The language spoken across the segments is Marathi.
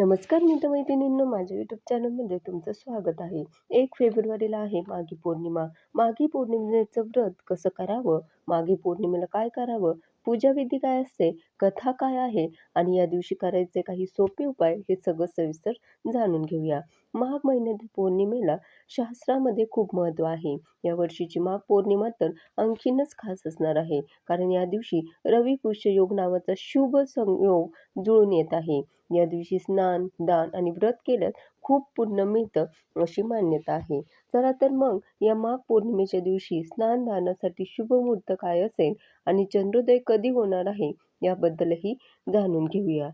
नमस्कार मित्रमैत्रिणींनो माझ्या यूट्यूब चॅनलमध्ये तुमचं स्वागत आहे. एक फेब्रुवारीला आहे माघी पौर्णिमा. माघी पौर्णिमेचं व्रत कसं करावं? माघी पौर्णिमेला काय करावं? पूजाविधी काय असते कथा काय आहे आणि या दिवशी करायचे काही सोपे उपाय हे सगळं सविस्तर जाणून घेऊया. माघ महिन्यातील पौर्णिमेला शास्त्रामध्ये खूप महत्त्व आहे. या वर्षीची माघ पौर्णिमा तर आणखीनच खास असणार आहे. कारण या दिवशी रवी योग नावाचा शुभ संयोग जुळून येत आहे. या दिवशी स्नान दान आणि व्रत केल्यास खूप पुण्य मिळतं अशी मान्यता आहे. चला तर मग या माघ पौर्णिमेच्या दिवशी स्नानदानासाठी शुभ मुहूर्त काय असेल आणि चंद्रोदय कधी होणार आहे याबद्दलही जाणून घेऊया.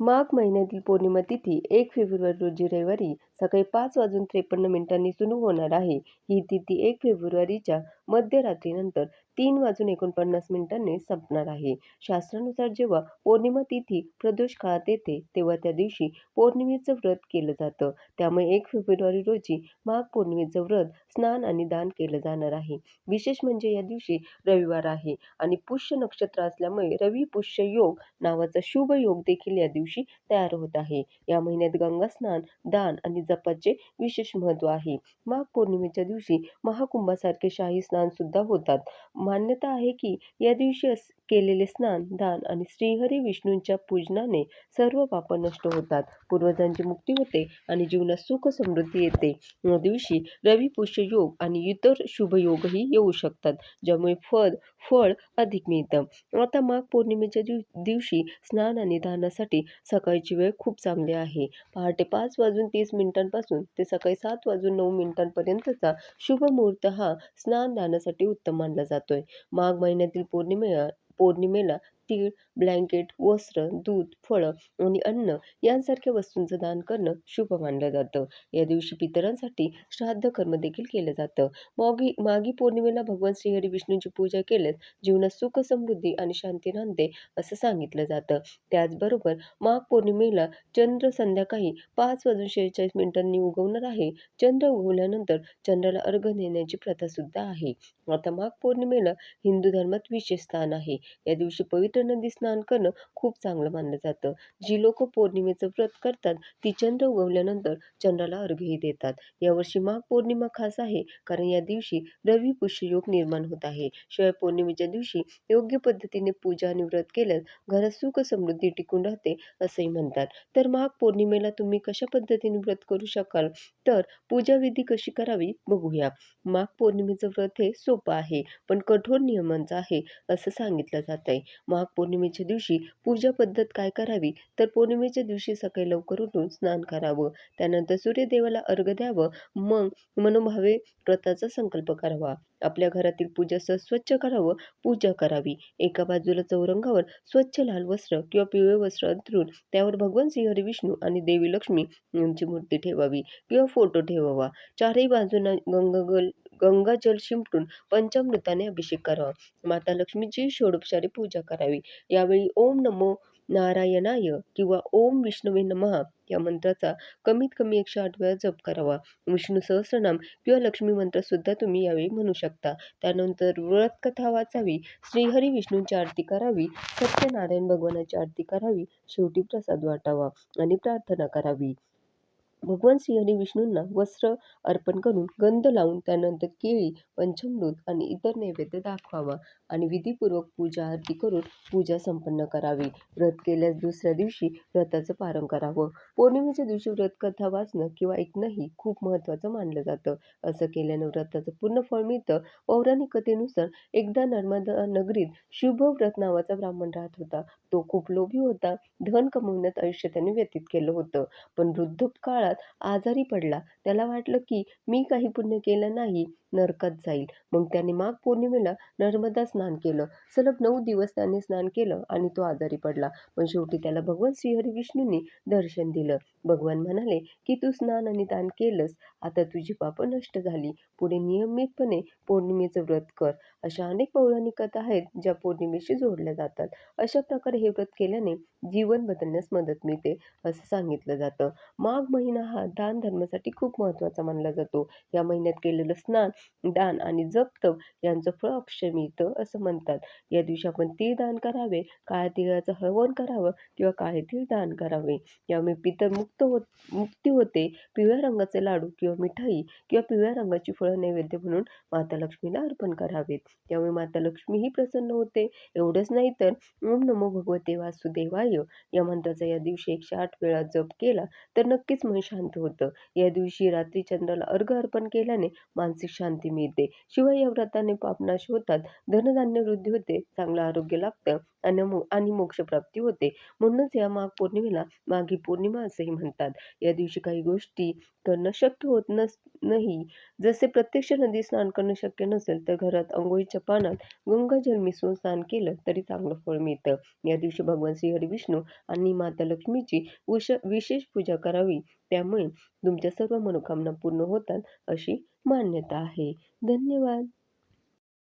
माघ महिन्यातील पौर्णिमा तिथी एक फेब्रुवारी रोजी रविवारी सकाळी पाच वाजून त्रेपन्न मिनिटांनी सुरू होणार आहे. ही तिथी एक फेब्रुवारीच्या मध्यरात्रीनंतर तीन वाजून एकोणपन्नास मिनिटांनी संपणार आहे. शास्त्रानुसार जेव्हा पौर्णिमा तिथी प्रदोष काळात येते तेव्हा त्या दिवशी पौर्णिमेचं व्रत केलं जातं. त्यामुळे एक फेब्रुवारी रोजी माघ पौर्णिमेचं व्रत स्नान आणि दान केलं जाणार आहे. विशेष म्हणजे या दिवशी रविवार आहे आणि पुष्य नक्षत्र असल्यामुळे रवी पुष्य योग नावाचा शुभ योग देखील या दिवशी तयार होत आहे. या महिन्यात गंगा स्नान दान आणि जपाचे विशेष महत्त्व आहे. माघ पौर्णिमेच्या दिवशी महाकुंभासारखे शाही स्नान सुद्धा होतात. मान्यता आहे की या दिवशी अस केलेले स्नान दान आणि श्रीहरी विष्णूंच्या पूजनाने सर्व पाप नष्ट होतात. पूर्वजांची मुक्ती होते आणि जीवनात सुख समृद्धी येते. या दिवशी रवी पुष्य योग आणि इतर शुभ योगही येऊ शकतात ज्यामुळे फळ फळ अधिक मिळतं. आता माघ पौर्णिमेच्या दिव दिवशी स्नान आणि दानासाठी सकाळची वेळ खूप चांगली आहे. पहाटे पाच वाजून तीस मिनिटांपासून ते सकाळी सात वाजून नऊ मिनिटांपर्यंतचा शुभ मुहूर्त हा स्नान दानासाठी उत्तम मानला जातोय. माघ महिन्यातील पौर्णिमे पौर्णिमेला तीळ ब्लँकेट वस्त्र दूध फळं आणि अन्न यांसारख्या वस्तूंचं दान करणं शुभ मानलं जातं. या दिवशी पितरांसाठी श्राद्ध कर्म देखील केलं जातं. मागी मागी पौर्णिमेला भगवान श्रीहरी विष्णूंची पूजा केल्यास जीवनात सुख समृद्धी आणि शांती नांदते असं सांगितलं जातं. त्याचबरोबर माघ पौर्णिमेला चंद्र संध्याकाळी पाच वाजून शेहेचाळीस मिनिटांनी उगवणार आहे. चंद्र उगवल्यानंतर चंद्राला अर्घ देण्याची प्रथा सुद्धा आहे. आता माघ पौर्णिमेला हिंदू धर्मात विशेष स्थान आहे. या दिवशी पवित्र नदी स्नान करणं खूप चांगलं मानलं जातं. जी लोक पौर्णिमेचं व्रत करतात ती चंद्र उगवल्यानंतर चंद्राला अर्घ्यही देतात. यावर्षी माघ पौर्णिमा खास आहे कारण या दिवशी रवी पुष्य योग निर्माण होत आहे. शिवाय पौर्णिमेच्या दिवशी योग्य पद्धतीने पूजा आणि व्रत केल्यास घरात सुख समृद्धी टिकून राहते असंही म्हणतात. तर माघ पौर्णिमेला तुम्ही कशा पद्धतीने व्रत करू शकाल? तर पूजाविधी कशी करावी बघूया. माघ पौर्णिमेचं व्रत हे सोपं आहे पण कठोर नियमांचं आहे असं सांगितलं जात आहे माघ पौर्णिमेच्या दिवशी पूजा पद्धत काय करावी तर पौर्णिमेच्या दिवशी सकाळी लवकर उठून स्नान करावं. त्यानंतर सूर्यदेवाला अर्घ्य द्यावं. मग मनोभावे व्रताचा संकल्प करावा. आपल्या घरातील पूजास्थळ स्वच्छ करावं पूजा करावी. एका बाजूला चौरंगावर स्वच्छ लाल वस्त्र किंवा पिवळे वस्त्र अंथरून त्यावर भगवान श्रीहरी विष्णू आणि देवी लक्ष्मी यांची मूर्ती ठेवावी किंवा फोटो ठेवावा. चारही बाजूंना गंगगल गंगाजल शिंपडून पंचामृताने अभिषेक करावा. माता लक्ष्मीची षोडोपचारी पूजा करावी. यावेळी ओम नमो नारायणाय किंवा ओम विष्णवे नमः या मंत्राचा कमीत कमी एकशे आठ वेळा जप करावा. विष्णू सहस्रनाम किंवा लक्ष्मी मंत्र सुद्धा तुम्ही यावेळी म्हणू शकता. त्यानंतर व्रत कथा वाचावी. श्रीहरी विष्णूंची आरती करावी. सत्यनारायण भगवानाची आरती करावी. शेवटी प्रसाद वाटावा आणि प्रार्थना करावी. भगवान श्रीहरी विष्णूंना वस्त्र अर्पण करून गंध लावून त्यानंतर केळी पंचमृत आणि इतर नैवेद्य दाखवावा आणि विधीपूर्वक पूजा आरती करून पूजा संपन्न करावी. व्रत केल्यास दुसऱ्या दिवशी व्रताचं पारण करावं. पौर्णिमेच्या दिवशी व्रत कथा वाचणं किंवा ऐकणंही खूप महत्त्वाचं मानलं जातं. असं केल्यानं व्रताचं पूर्ण फळ मिळतं. पौराणिक कथेनुसार एकदा नर्मदा नगरीत शुभ व्रत नावाचा ब्राह्मण राहत होता. तो खूप लोभी होता. धन कमवण्यात आयुष्य त्याने व्यतीत केलं होतं. पण वृद्ध काळात काळात आजारी पडला. त्याला वाटलं की मी काही पुण्य केलं नाही. नरकात जाईल. मग त्याने माघ पौर्णिमेला नर्मदा स्नान केलं. सलग नऊ दिवस त्याने स्नान केलं आणि तो आजारी पडला. पण शेवटी त्याला भगवान श्रीहरी विष्णूंनी दर्शन दिलं. भगवान म्हणाले की तू स्नान आणि दान केलंस. आता तुझी पापं नष्ट झाली. पुढे नियमितपणे पौर्णिमेचं व्रत कर. अशा अनेक पौराणिक कथा आहेत ज्या पौर्णिमेशी जोडल्या जातात. अशा प्रकारे हे व्रत केल्याने जीवन बदलण्यास मदत मिळते असं सांगितलं जातं. माघ महिना हा दान धर्मासाठी खूप महत्त्वाचा मानला जातो. या महिन्यात केलेलं स्नान दान आणि जप-तप यांचं फळ अक्षय मिळतं असं म्हणतात. या दिवशी आपण तीळ दान करावे, काळ्या तिळाचं हवन करावं किंवा काळे तीळ दान करावे. यामुळे पितर मुक्त होत मुक्ती होते. पिवळ्या रंगाचे लाडू किंवा मिठाई किंवा पिवळ्या रंगाची फळं नैवेद्य म्हणून माता लक्ष्मीला अर्पण करावेत. त्यामुळे माता लक्ष्मीही प्रसन्न होते. एवढंच नाही तर ओम नमो भगवते वासुदेवाय या मंत्राचा या दिवशी 108 वेळा जप केला तर नक्कीच मन शांत होतं. या दिवशी रात्री चंद्राला अर्घ अर्पण केल्याने मानसिक शांत शांती मिळते. शिवाय या व्रताने पापनाश होतात, धनधान्य वृद्धी होते, चांगलं आरोग्य लाभतं आणि मोक्षप्राप्ती होते. म्हणूनच या माघ पौर्णिमेला माघी पौर्णिमा असंही म्हणतात. या दिवशी काही गोष्टी करणं शक्य होत नस नाही. जसे प्रत्यक्ष नदीत स्नान करणं शक्य नसेल तर घरात अंघोळीच्या पानात गंगाजल मिसळून स्नान केलं तरी चांगलं फळ मिळतं. या दिवशी भगवान श्री विष्णू आणि माता लक्ष्मीची विशेष पूजा करावी. त्यामुळे तुमच्या सर्व मनोकामना पूर्ण होतात अशी मान्यता आहे. धन्यवाद.